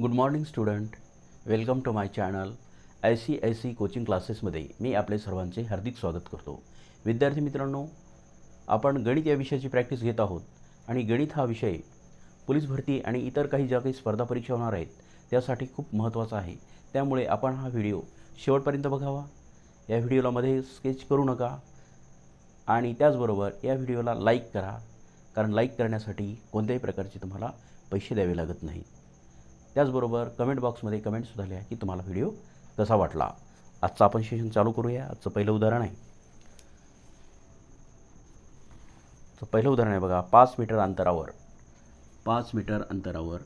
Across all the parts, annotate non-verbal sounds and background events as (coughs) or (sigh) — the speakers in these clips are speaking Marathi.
Good morning student welcome to my channel I C I C coaching क्लासेसमध्ये मी आपले सर्वांचे हार्दिक स्वागत करतो. विद्यार्थी मित्रांनो आपण गणित या विषयाची प्रॅक्टिस घेत आहोत. आणि गणित हा विषय पोलीस भरती आणि इतर काही ज्या काही स्पर्धा परीक्षा होणार आहेत त्यासाठी खूप महत्त्वाचा आहे. त्यामुळे आपण हा व्हिडिओ शेवटपर्यंत बघावा. या व्हिडिओला मध्ये स्केच करू नका. आणि त्याचबरोबर या व्हिडिओला लाईक करा. कारण लाईक करण्यासाठी कोणत्याही प्रकारचे तुम्हाला पैसे द्यावे लागत नाहीत. त्याचबरोबर कमेंट बॉक्समध्ये कमेंटसुद्धा लिहा की तुम्हाला व्हिडिओ कसा वाटला. आजचं आपण सेशन चालू करूया. आजचं पहिलं उदाहरण आहे. तर पहिलं उदाहरण आहे बघा. पाच मीटर अंतरावर. पाच मीटर अंतरावर.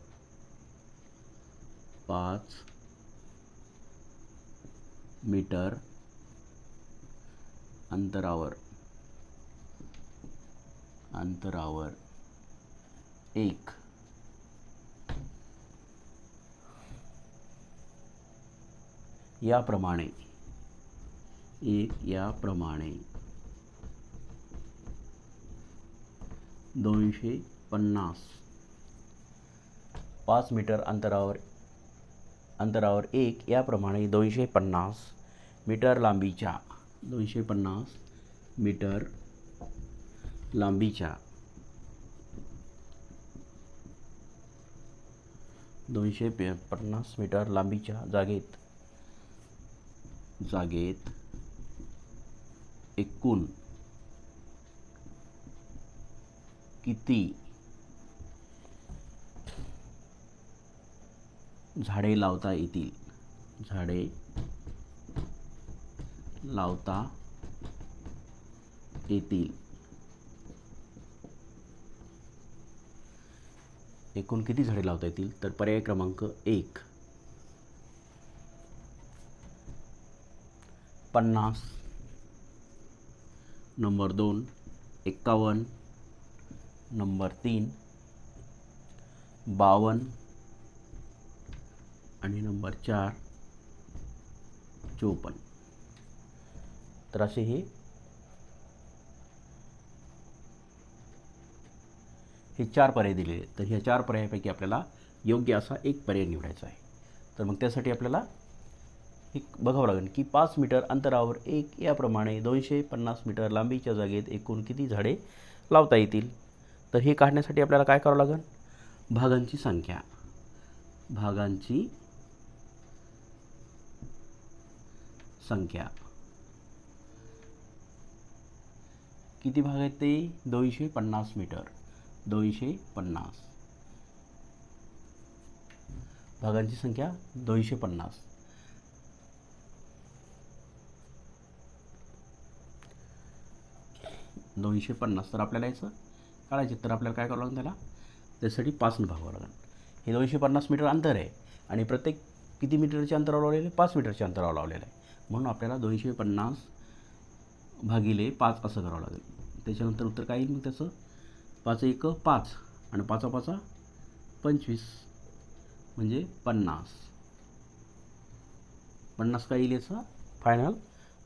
पाच मीटर अंतरावर. अंतरावर. एक. याप्रमाणे. एक याप्रमाणे. दोनशे पन्नास. पाच मीटर अंतरावर अंतरावर एक याप्रमाणे दोनशे पन्नास मीटर लांबीच्या. दोनशे पन्नास मीटर लांबीच्या. दोनशे पन्नास मीटर लांबीच्या जागेत. जागेत एकूण किती झाडे लावता येतील? झाडे लावता येतील. एकूण किती झाडे लावता येतील? तर पर्याय क्रमांक एक. पन्नास. नंबर दोन एक्कावन्न. नंबर तीन बावन्न. आणि नंबर चार चोपन्न. तर असे हे. हे चार पर्याय दिलेले आहेत. तर ह्या चार पर्यायापैकी आपल्याला योग्य असा एक पर्याय निवडायचा आहे. तर मग त्यासाठी आपल्याला हे बघावं लागेल की पाच मीटर अंतरावर एक याप्रमाणे दोनशे पन्नास मीटर लांबीच्या जागेत एकूण किती झाडे लावता येतील? तर हे काढण्यासाठी आपल्याला काय करावं लागेल? भागांची संख्या. भागांची संख्या. किती भाग आहेत ते? दोनशे पन्नास मीटर. दोनशे पन्नास. भागांची संख्या दोनशे पन्नास. दोनशे पन्नास तर आपल्याला याचं काढायचे तर आपल्याला काय करावं लागेल त्याला? त्यासाठी पाचनं भागावं लागेल. हे दोनशे पन्नास मीटर अंतर आहे आणि प्रत्येक किती मीटरच्या अंतरावर लावलेलं आहे? पाच मीटरच्या अंतरावर लावलेलं आहे. म्हणून आपल्याला दोनशे पन्नास भागिले पाच असं करावं लागेल. त्याच्यानंतर उत्तर काय येईल मग त्याचं? पाच एक पाच आणि पाचा पाचा पंचवीस म्हणजे पन्नास. पन्नास काय येईल याचं? फायनल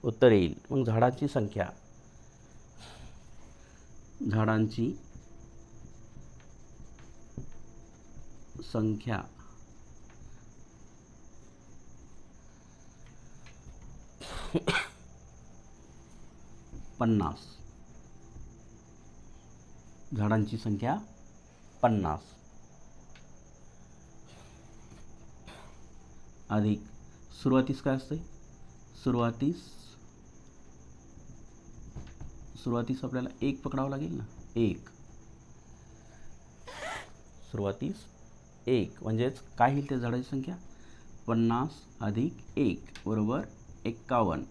उत्तर येईल. मग झाडांची संख्या. झाडांची संख्या. पन्नास. झाडांची संख्या पन्नास. अधिक. सुरुवातीस काय असते सुरुवातीस सुरुवातीस आपल्याला एक पकडावं लागेल ना? एक. सुरुवातीस एक. म्हणजेच काय होईल त्या झाडाची संख्या? पन्नास अधिक एक बरोबर एक्कावन्न.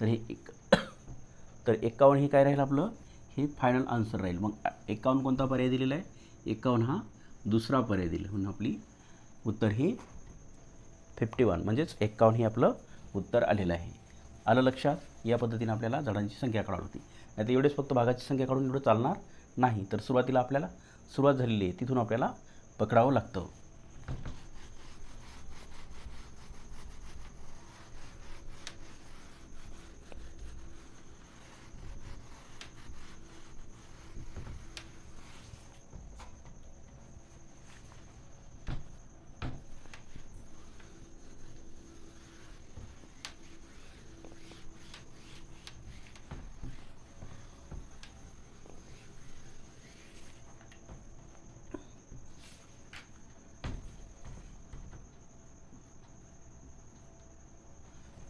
तर हे एक (coughs) तर एक्कावन्न हे काय राहील आपलं? हे फायनल आन्सर राहील. मग एक्कावन्न कोणता पर्याय दिलेला आहे? एक्कावन्न हा दुसरा पर्याय दिला म्हणून आपली उत्तर हे फिफ्टी वन म्हणजेच एक्कावन्न हे आपलं उत्तर आलेलं आहे. आलं लक्षात? या पद्धतीने आपल्याला झाडांची संख्या काढावी होती नाही तर एवढेच फक्त भागाची संख्या काढून एवढं चालणार नाही. तर सुरुवातीला आपल्याला सुरुवात झालेली आहे. तिथून आपल्याला पकडावं लागतं.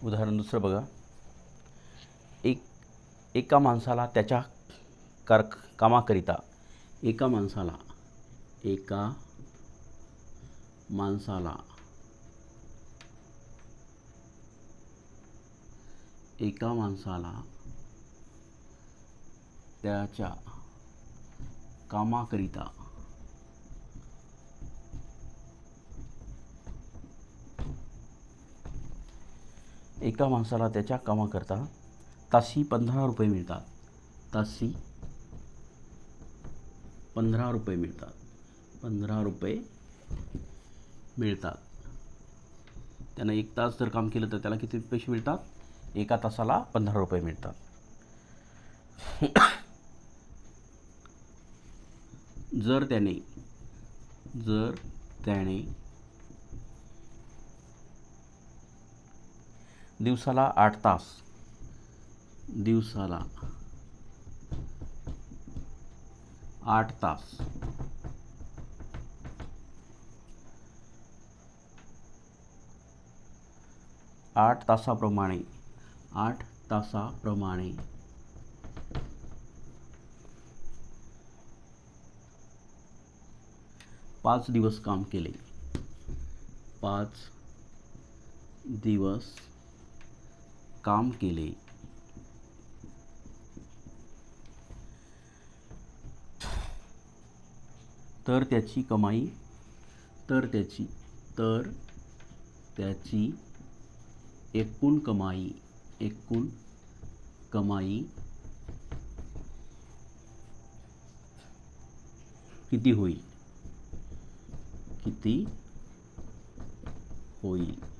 उदाहरण दुसरं बघा. एक एका माणसाला त्याच्या कार कामाकरिता एका माणसाला एका माणसाला एका माणसाला त्याच्या कामाकरिता एका माणसाला त्याच्या कामाकरता ताशी पंधरा रुपये मिळतात. ताशी पंधरा रुपये मिळतात. पंधरा रुपये मिळतात. त्यानं एक तास जर काम केलं तर त्याला किती पैसे मिळतात? एका तासाला पंधरा रुपये मिळतात. जर त्याने जर त्याने दिवसाला आठ तास. दिवसाला आठ तास. आठ तासाप्रमाणे आठ तासाप्रमाणे. पाच दिवस काम केले. पाच दिवस काम केले. तर त्याची कमाई तर त्याची तर त्याची एकूण कमाई एकूण कमाई किती होईल? किती होईल?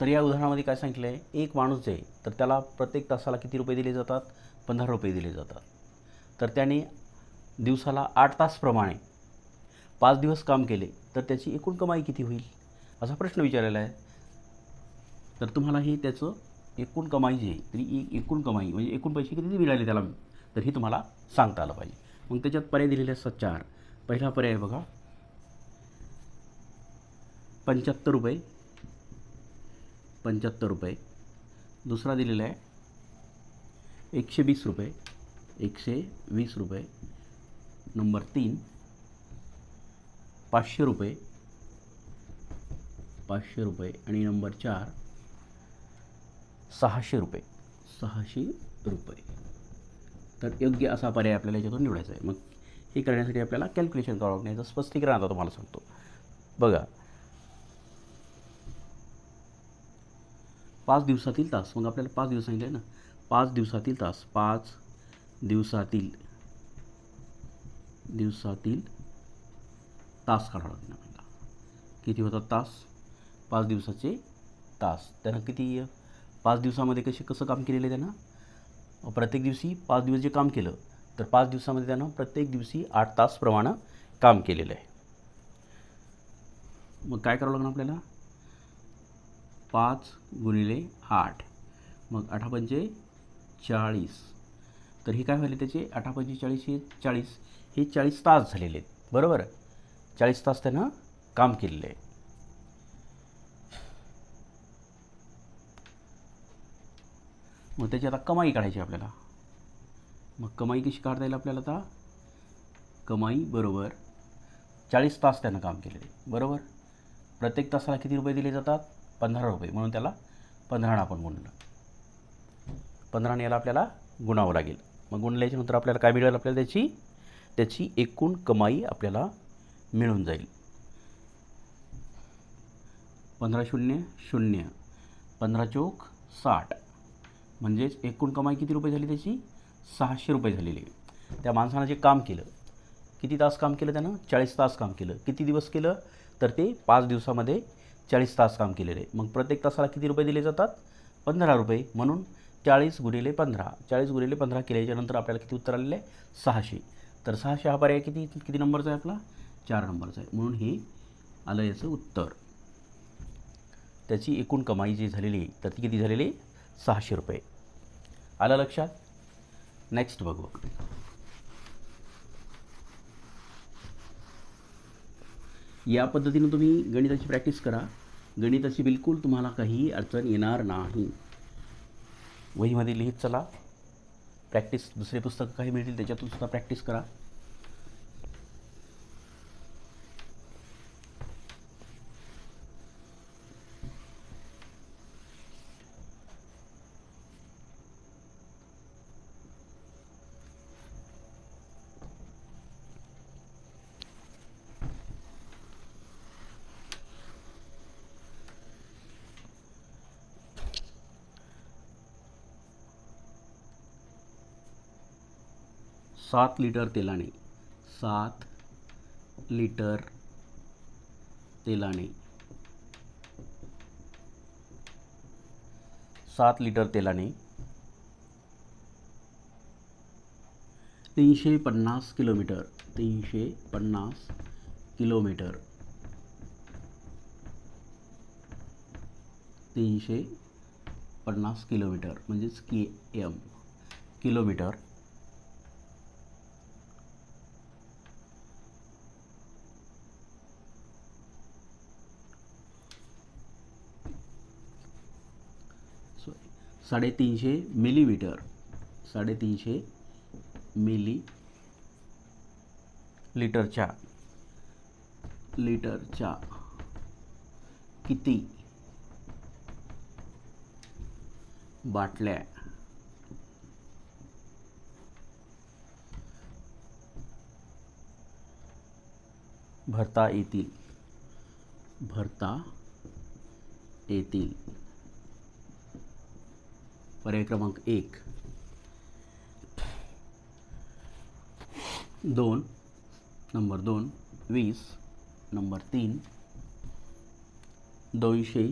तर या उदाहरणामध्ये काय सांगितलं आहे एक माणूस आहे तर त्याला प्रत्येक तासाला किती रुपये दिले जातात? पंधरा रुपये दिले जातात. तर त्याने दिवसाला आठ तासप्रमाणे पाच दिवस काम केले तर त्याची एकूण कमाई किती होईल? असा प्रश्न विचारलेला आहे. तर तुम्हाला हे त्याचं एकूण कमाई जी आहे तरी एकूण कमाई म्हणजे एकूण पैसे किती मिळाले त्याला? तर हे तुम्हाला सांगता आलं पाहिजे. मग त्याच्यात पर्याय दिलेले असतात चार. पहिला पर्याय बघा. पंच्याहत्तर रुपये पंच्याहत्तर रुपये. दुसरा दिलेला आहे. एकशे वीस रुपये. एकशे वीस रुपये. नंबर तीन. पाचशे रुपये. पाचशे रुपये. आणि नंबर चार. सहाशे रुपये. सहाशे रुपये. तर योग्य असा पर्याय आपल्याला याच्यातून निवडायचा आहे. मग हे करण्यासाठी आपल्याला कॅल्क्युलेशन करावं लागण्याचं स्पष्टीकरण आता तुम्हाला सांगतो. बघा पाच दिवसातील तास. मग आपल्याला पाच दिवस सांगितले ना. पाच दिवसातील तास. पाच दिवसातील दिवसातील तास काढावा लागेल आपल्याला. किती होतात तास? पाच दिवसाचे तास. त्यांना किती पाच दिवसामध्ये कसे कसं काम केलेलं आहे त्यांना? प्रत्येक दिवशी पाच दिवस जे काम केलं तर पाच दिवसामध्ये त्यानं प्रत्येक दिवशी आठ तासप्रमाणे काम केलेलं आहे. मग काय करावं लागणार आपल्याला? पाच गुणिले आठ. मग आठा पंचे चाळीस. तर हे काय व्हायले त्याचे? आठा पंचे चाळीस हे चाळीस. हे चाळीस तास झालेले आहेत. बरोबर? चाळीस तास त्यानं काम केलेलं आहे मग त्याची आता कमाई काढायची आपल्याला. मग कमाई कशी काढता येईल आपल्याला आता? कमाई बरोबर चाळीस तास त्यानं काम केलेलं आहे बरोबर? प्रत्येक तासाला किती रुपये दिले जातात? पंधरा रुपये. म्हणून त्याला पंधरानं आपण गुणलं. पंधराने याला आपल्याला गुणावं लागेल. मग गुणल्याच्यानंतर आपल्याला काय मिळेल? आपल्याला त्याची त्याची एकूण कमाई आपल्याला मिळून जाईल. पंधरा शून्य शून्य. पंधरा चौक साठ. म्हणजेच एकूण कमाई किती रुपये झाली त्याची? सहाशे रुपये झालेली. त्या माणसानं जे काम केलं किती तास काम केलं त्यानं? चाळीस तास काम केलं. किती दिवस केलं? तर ते पाच दिवसामध्ये चाळीस तास काम केलेलं. आहे मग प्रत्येक तासाला किती रुपये दिले जातात? पंधरा रुपये. म्हणून चाळीस गुणिले पंधरा. चाळीस गुणिले पंधरा केल्याच्यानंतर आपल्याला किती उत्तर आलेलं? आहे सहाशे. तर सहाशे हा पर्याय किती किती नंबरचा आहे आपला? चार नंबरचा आहे. म्हणून हे आलं याचं उत्तर. त्याची एकूण कमाई जी झालेली आहे तर ती किती झालेली? आहे सहाशे रुपये. आलं लक्षात? नेक्स्ट बघू या पद्धतीनं तुम्ही गणिताची प्रॅक्टिस करा. गणिताची बिलकुल तुम्हाला काही अडचण येणार नाही. वहीमध्ये लिहित चला. प्रॅक्टिस दुसरे पुस्तकं काही मिळतील त्याच्यातून सुद्धा प्रॅक्टिस करा. सात लिटर तेलाने सात लिटर तेलाने सात लिटर तेलाने तीनशे पन्नास किलोमीटर, तीनशे पन्नास किलोमीटर. तीनशे पन्नास किलोमीटर, म्हणजेच के एम, किलोमीटर. साडेतीनशे मिलीमीटर. साडेतीनशे मिली लिटरच्या लिटरच्या. किती? बाटल्या. भरता येतील. भरता येतील. पर्याय क्रमांक एक. दोन नंबर दोन वीस नंबर तीन दोनशे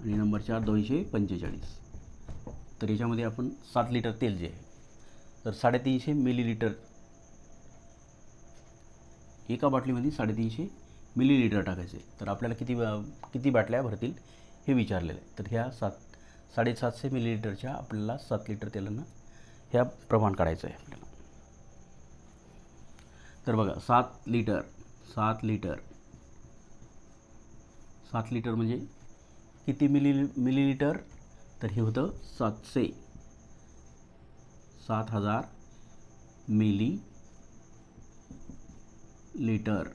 आणि नंबर चार दोनशे पंचेचाळीस. तर याच्यामध्ये आपण सात लिटर तेल जे आहे तर साडेतीनशे मिलीलिटर एका बाटलीमध्ये साडेतीनशे मिलीलिटर टाकायचे. तर आपल्याला किती किती बाटल्या भरतील हे विचारलेलं आहे. तर ह्या सात साडेसातशे मिलीलिटरच्या आपल्याला सात लिटर तेलानं ह्या प्रमाण काढायचं आहे आपल्याला. तर बघा सात लिटर सात लिटर सात लिटर म्हणजे किती मिली मिलीलिटर तर हे होतं सातशे. सात हजार मिली लिटर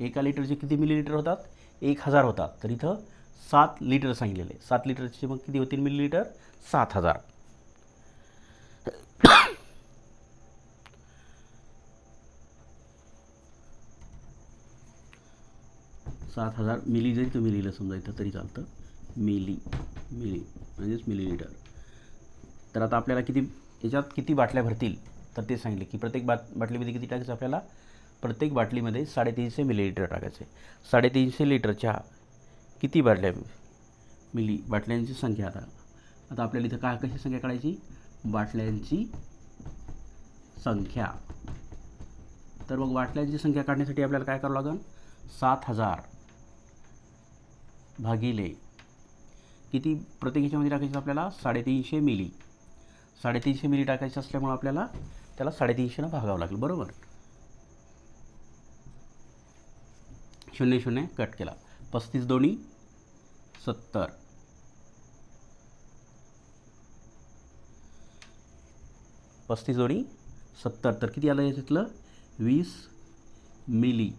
एका लिटरचे किती मिलीलिटर होतात? एक हजार होतात. तर इथं सात लिटर सांगितलेले. सात लिटरचे मग किती होतील मिलीलिटर सात हजार. सात हजार मिली जरी तुम्ही लिहिलं समजा इथं तरी चालतं. मिली मिली म्हणजेच मिलीलिटर तर आता आपल्याला किती याच्यात किती बाटल्या भरतील? तर ते सांगितले की प्रत्येक बाट बाटलीमध्ये किती टाकायचं आपल्याला? प्रत्येक बाटलीमध्ये साडेतीनशे मिलीलिटर टाकायचे. साडेतीनशे लिटरच्या किती बाटल्या मिली बाटल्यांची संख्या आता? आता आपल्याला इथं काय कशी संख्या काढायची? बाटल्यांची संख्या. तर मग बाटल्यांची संख्या काढण्यासाठी आपल्याला काय करावं लागेल? सात हजार भागिले किती प्रत्येक ह्याच्यामध्ये टाकायचं आपल्याला? साडेतीनशे मिली. साडेतीनशे मिली टाकायचं असल्यामुळं आपल्याला त्याला साडेतीनशेनं भागावं लागेल. बरोबर? शून्य शून्य कट केला. पस्तीस दोन्ही सत्तर. पस्तीस दोन्ही सत्तर. तर किती आलं याच्यातलं वीस मिली.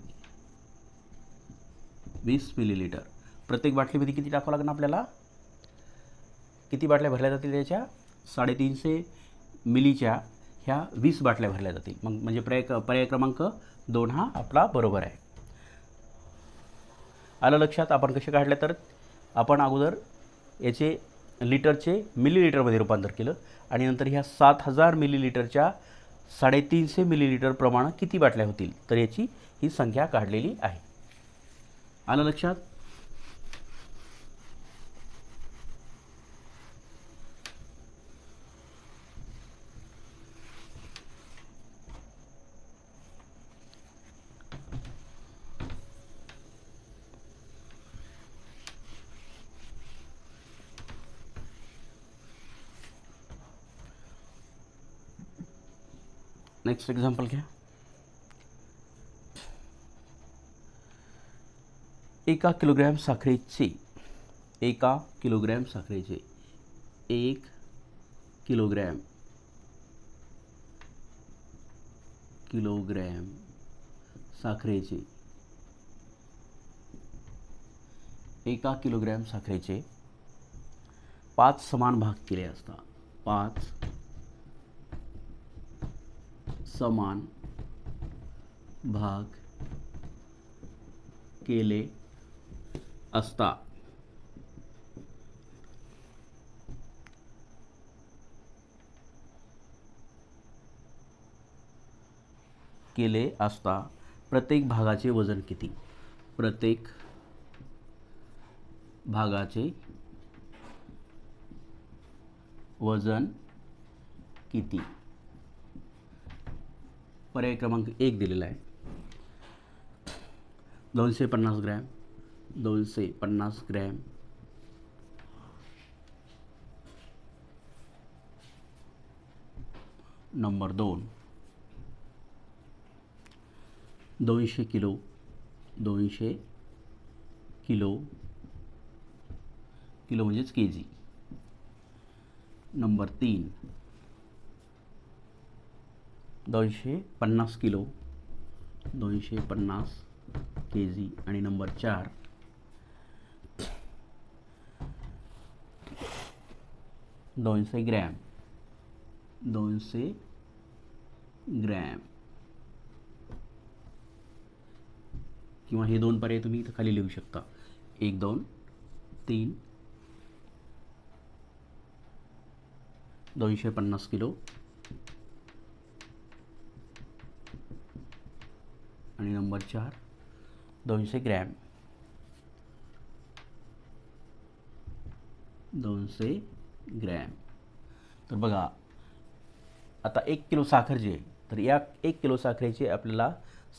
वीस मिलीलिटर. प्रत्येक बाटलीमध्ये किती टाकावं लागणार आपल्याला? किती बाटल्या भरल्या जातील त्याच्या साडेतीनशे मिलीच्या ह्या वीस बाटल्या भरल्या जातील. मग म्हणजे पर्याय पर्याय क्रमांक दोन हा आपला बरोबर आहे. आलं लक्षात? आपण कसे काढले तर आपण अगोदर याचे लिटरचे मिलीलिटरमध्ये रूपांतर केलं आणि नंतर ह्या सात हजार मिलीलिटरच्या साडेतीनशे मिलीलिटर प्रमाणात किती बाटल्या होतील? तर याची ही संख्या काढलेली आहे. आलं लक्षात? नेक्स्ट एक्झाम्पल घ्या एका किलोग्रॅम साखरेचे एका किलोग्रॅम साखरेचे एक किलोग्रॅम. किलोग्रॅम साखरेचे एका किलोग्रॅम साखरेचे पाच समान भाग केले असता. पाच समान भाग केले असता. केले असता. प्रत्येक भागाचे वजन किती? प्रत्येक भागाचे वजन किती? पर्याय क्रमांक एक दिलेला आहे. दोनशे पन्नास ग्रॅम, दोनशे पन्नास ग्रॅम. नंबर दोन. दोनशे किलो दोनशे किलो किलो म्हणजेच के जी नंबर तीन. दोनशे पन्नास किलो दोनशे पन्नास के जी आणि नंबर चार. दोनशे ग्रॅम दोनशे ग्रॅम. किंवा हे दोन पर्याय तुम्ही इथं खाली लिहू शकता. एक दोन तीन. दोनशे पन्नास किलो आणि नंबर चार दोनशे ग्रॅम. दोनशे ग्रॅम. तर बघा आता एक किलो साखर जी आहे तर या एक किलो साखरेचे आपल्याला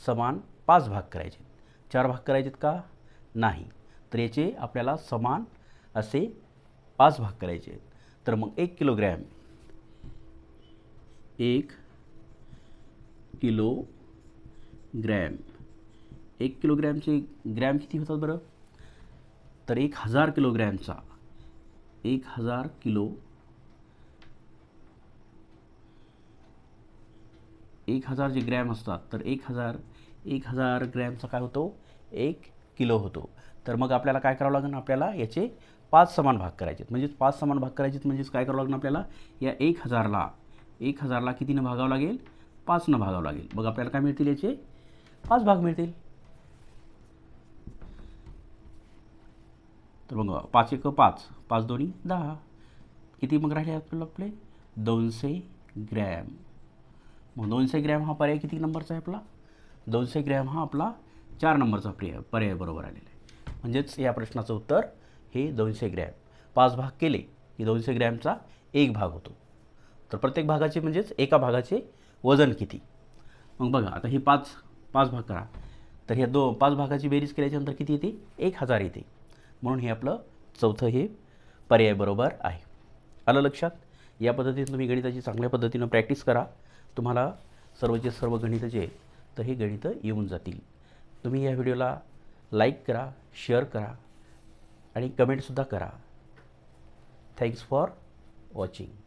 समान पाच भाग करायचे चार भाग करायचेत का? नाही. तर याचे आपल्याला समान असे पाच भाग करायचे आहेत. तर मग एक किलोग्रॅम एक किलो ग्रॅम. एक किलोग्रॅमचे ग्रॅम किती होतात बरं? तर एक हजार किलोग्रॅमचा. एक हजार किलो. एक हजार जे ग्रॅम असतात तर एक हजार एक हजार ग्रॅमचा काय होतो? एक किलो होतो. तर मग आपल्याला काय करावं लागेल? आपल्याला याचे पाच समान भाग करायचे आहेत म्हणजेच पाच समान भाग करायचे आहेत म्हणजेच काय करावं लागेल आपल्याला? या एक हजारला एक हजारला कितीनं भागावं लागेल? पाचनं भागावं लागेल. मग आपल्याला काय मिळतील याचे? पाच भाग मिळतील. तर मग पाच एक पाच पाच दोन्ही दहा. किती मग राहिले आपल्याला आपले? दोनशे ग्रॅम. मग दोनशे ग्रॅम हा पर्याय किती नंबरचा आहे आपला? दोनशे ग्रॅम हा आपला चार नंबरचा पर्याय पर्याय बरोबर आलेला आहे. म्हणजेच या प्रश्नाचं उत्तर हे दोनशे ग्रॅम. पाच भाग केले की दोनशे ग्रॅमचा एक भाग होतो. तर प्रत्येक भागाचे म्हणजेच एका भागाचे वजन किती? मग बघा आता हे पाच पाच भाग करा. तर ह्या दो पाच भागाची बेरीज केल्याच्यानंतर किती येते? एक हजार येते. म्हणून हे आपलं चौथं हे पर्याय बरोबर आहे. आलं लक्षात? या पद्धतीने तुम्ही गणिताची चांगल्या पद्धतीनं प्रॅक्टिस करा. तुम्हाला सर्वचे सर्व गणितं जे तर हे गणितं येऊन जातील. तुम्ही या व्हिडिओला लाईक करा शेअर करा आणि कमेंटसुद्धा करा. Thanks for watching